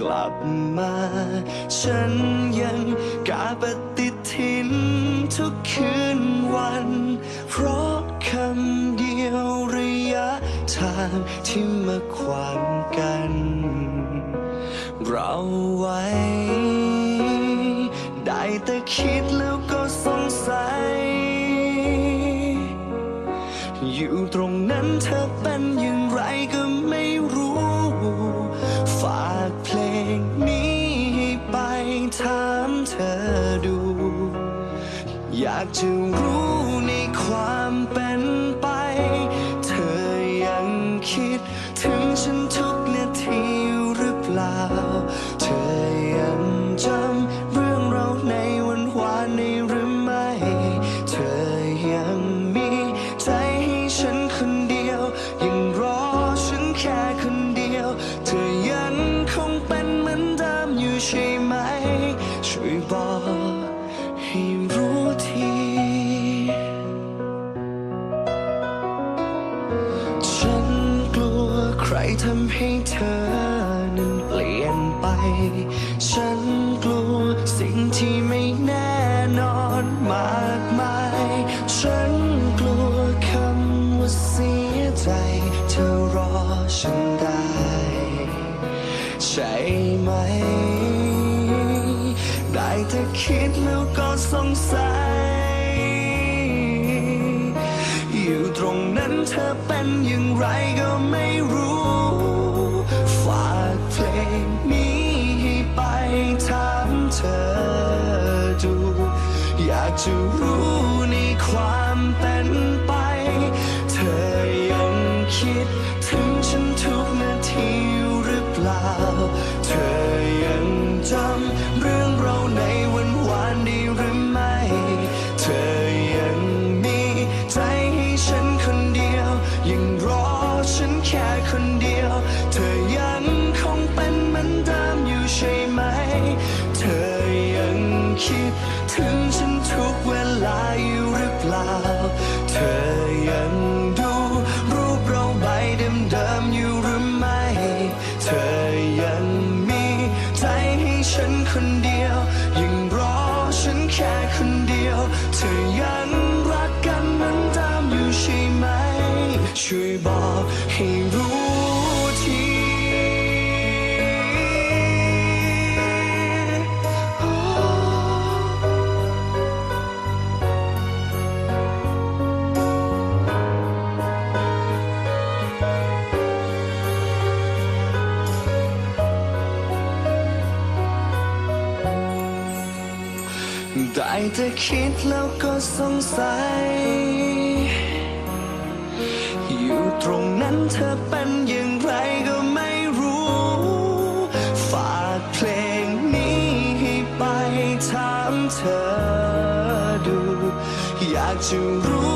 กลับมา ฉันยังกาปฏิทินทุกคืนวัน เพราะคำเดียวระยะทางที่มาขวางกัน เราไว้ ได้แต่คิดแล้วก็สงสัย อยู่ตรงนั้นเธอ อย ทำให้เธอนั้นเปลี่ยนไป ฉันกลัวสิ่งที่ไม่แน่นอนมากมาย ฉันกลัวคำว่าเสียใจ เธอรอฉันได้ ใช่ไหม ได้แต่คิดแล้วก็สงสัย เธอเป็นอย่างไรก็ไม่รู้ ฝากเพลงนี้ให้ไปถามเธอดู อยากจะรู้ในความเป็นไป เธอยังคิดถึงฉันทุกนาทีหรือเปล่า เธอยังจำเรื่องเราในวันวาน ช่วยบอกให้รู้ทีได้แต่คิดแล้วก็สงสัย นั้นเธอเป็นอย่างไรก็ไม่รู้ ฝากเพลงนี้ให้ไปถามเธอดู อยากจะรู้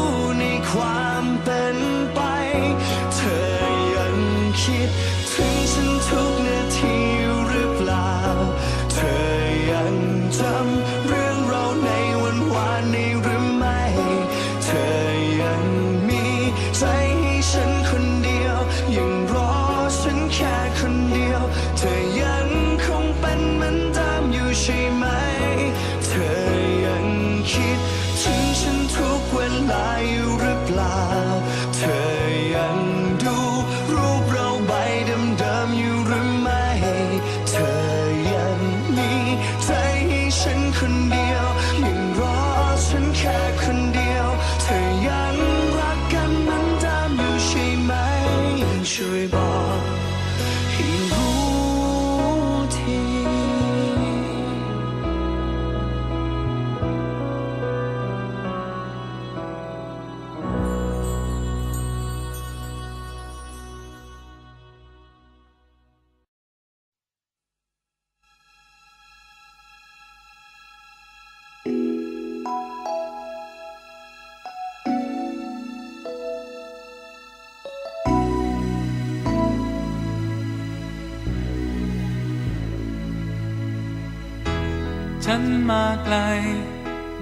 ฉันมาไกล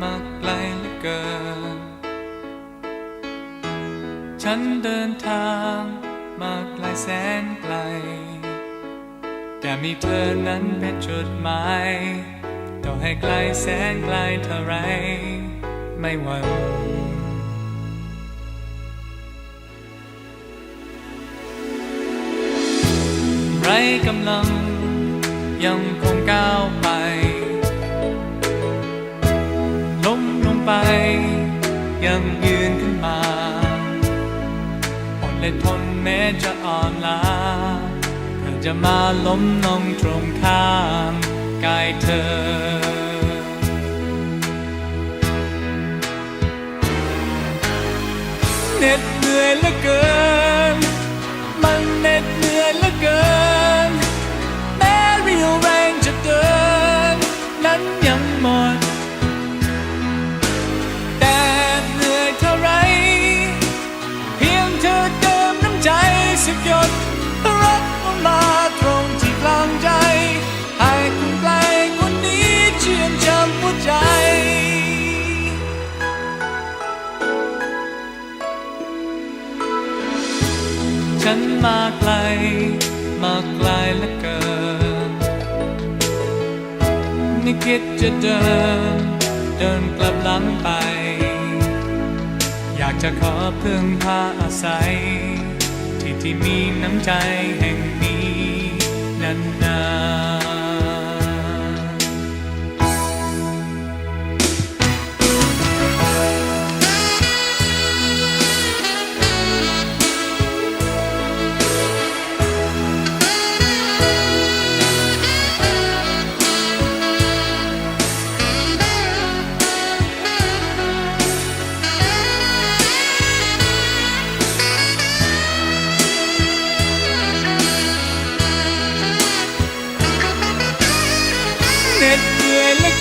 มาไกลเหลือเกิน ฉันเดินทางมาไกลแสนไกล แต่มีเธอนั้นเป็นจุดหมายต่อให้ไกลแสนไกลเท่าไร ไม่หวั่นไรกำลังยังคงก้าว ยังยืนขึ้นมาอดและทนแม้จะอ่อนล้าเพื่อจะมาล้มลงตรงข้ามกายเธอ เหน็ดเหนื่อยเหลือเกิน มันเหน็ดเหนื่อยเหลือเกิน มาไกล มาไกลและเกินไม่คิดจะเดิน เดินกลับหลังไป อยากจะขอพึ่งพาอาศัย ที่ที่มีน้ำใจแห่งนี้นานๆ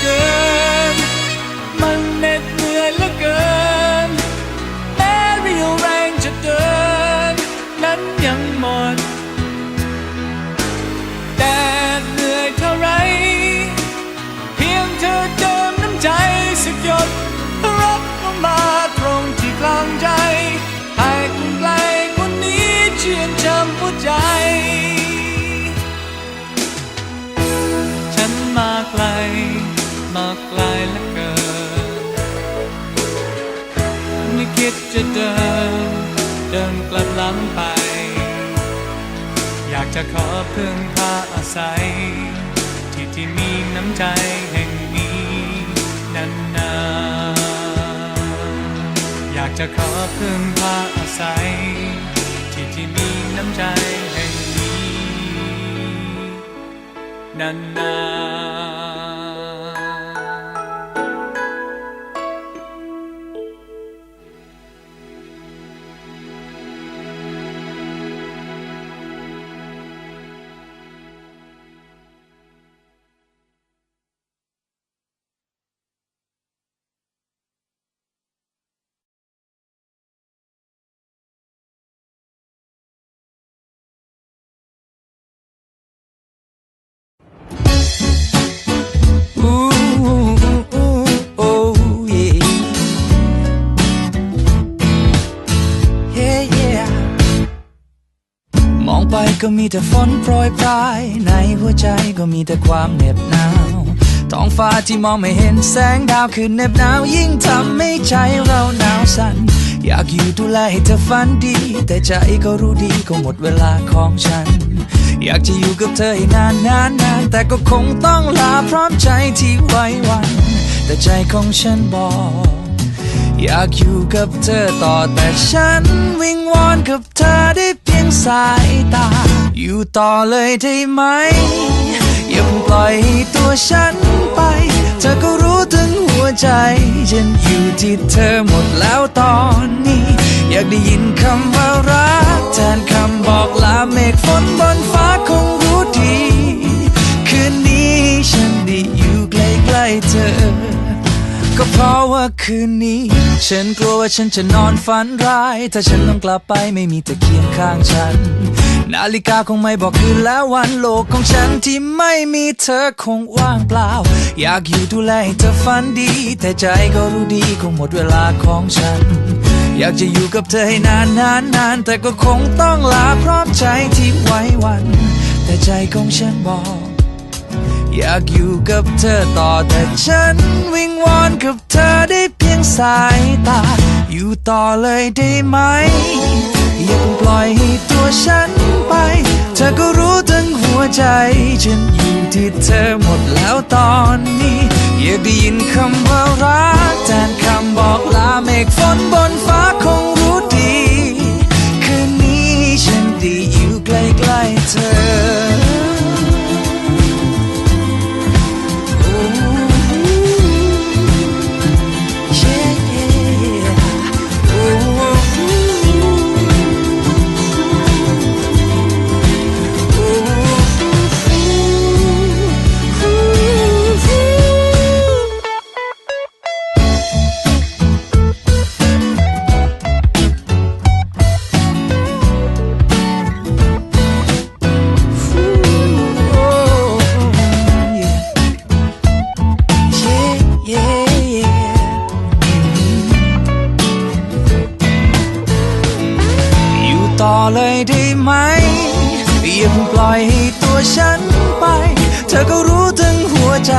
นื่ ลับหลังไป อยากจะขอพึ่งพาอาศัย ที่ที่มีน้ำใจแห่งนี้นานๆอยากจะขอพึ่งพาอาศัย ที่ที่มีน้ำใจแห่งนี้นานๆ องไปก็มีแต่ฝนโปรยปลาย ในหัวใจก็มีแต่ความเหน็บหนาว ท้องฟ้าที่มองไม่เห็นแสงดาวคือเหน็บหนาวยิ่งทำให้ใจเราหนาวสั่น อยากอยู่ดูแลให้เธอฝันดี แต่ใจก็รู้ดีก็หมดเวลาของฉัน อยากจะอยู่กับเธอให้นานนานนานแต่ก็คงต้องลาพร้อมใจที่ไว้วัน แต่ใจของฉันบอก อยากอยู่กับเธอต่อแต่ฉันวิงวอนกับเธอได้เพียงสายตา อยู่ต่อเลยได้ไหม อย่าปล่อยตัวฉันไป เธอก็รู้ถึงหัวใจ ฉันอยู่ที่เธอหมดแล้วตอนนี้ อยากได้ยินคำว่ารักแทนคำบอกลาเมฆฝนบนฟ้าคงรู้ดี คืนนี้ฉันได้อยู่ใกล้ๆเธอ ราะว่าคืนนี้ ฉันกลัวว่าฉันจะนอนฝันร้าย ถ้าฉันต้องกลับไปไม่มีเธอเคียงข้างฉัน นาฬิกาคงไม่บอกคืนแล้ววันโลกของฉันที่ไม่มีเธอคงว่างเปล่า อยากอยู่ดูแลให้เธอฝันดี แต่ใจก็รู้ดีคงหมดเวลาของฉัน อยากจะอยู่กับเธอให้นานนานนานแต่ก็คงต้องลาพร้อมใจที่ไว้วัน แต่ใจของฉันบอก อยากอยู่กับเธอต่อแต่ฉันวิงวอนกับเธอได้เพียงสายตา อยู่ต่อเลยได้ไหม อย่าเพิ่งปล่อยให้ตัวฉันไป เธอก็รู้ทั้งหัวใจ ฉันอยู่ที่เธอหมดแล้วตอนนี้ อยากได้ยินคำว่ารักแทนคำบอกลาเมฆ ย่าเพิ่งปล่อยให้ตัวฉันไป เธอก็รู้ถึงหัวใจ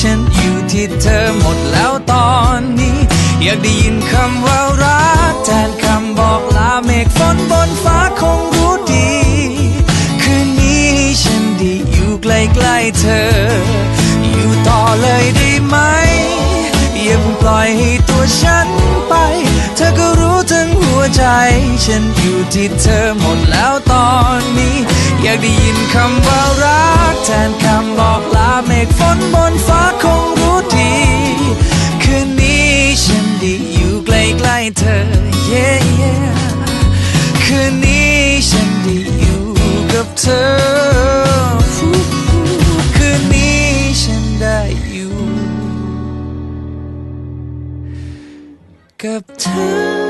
ฉันอยู่ที่เธอหมดแล้วตอนนี้ อยากได้ยินคำว่ารักแทนคำบอกลาเมฆฝนบนฟ้าคงรู้ดี คืนนี้ฉันดีอยู่ใกล้ๆเธอ อยู่ต่อเลยได้ไหม อย่าเพิ่งปล่อยให้ตัวฉัน ใจ ฉันอยู่ที่เธอหมดแล้วตอนนี้ อยากได้ยินคำว่ารัก แทนคำบอกลาเมฆฝนบนฟ้าคงรู้ดี คืนนี้ฉันไดีอยู่ใกล้ๆเธอ yeah, yeah คืนนี้ฉันได้อยู่กับเธอคืนนี้ฉันได้อยู่กับเธอ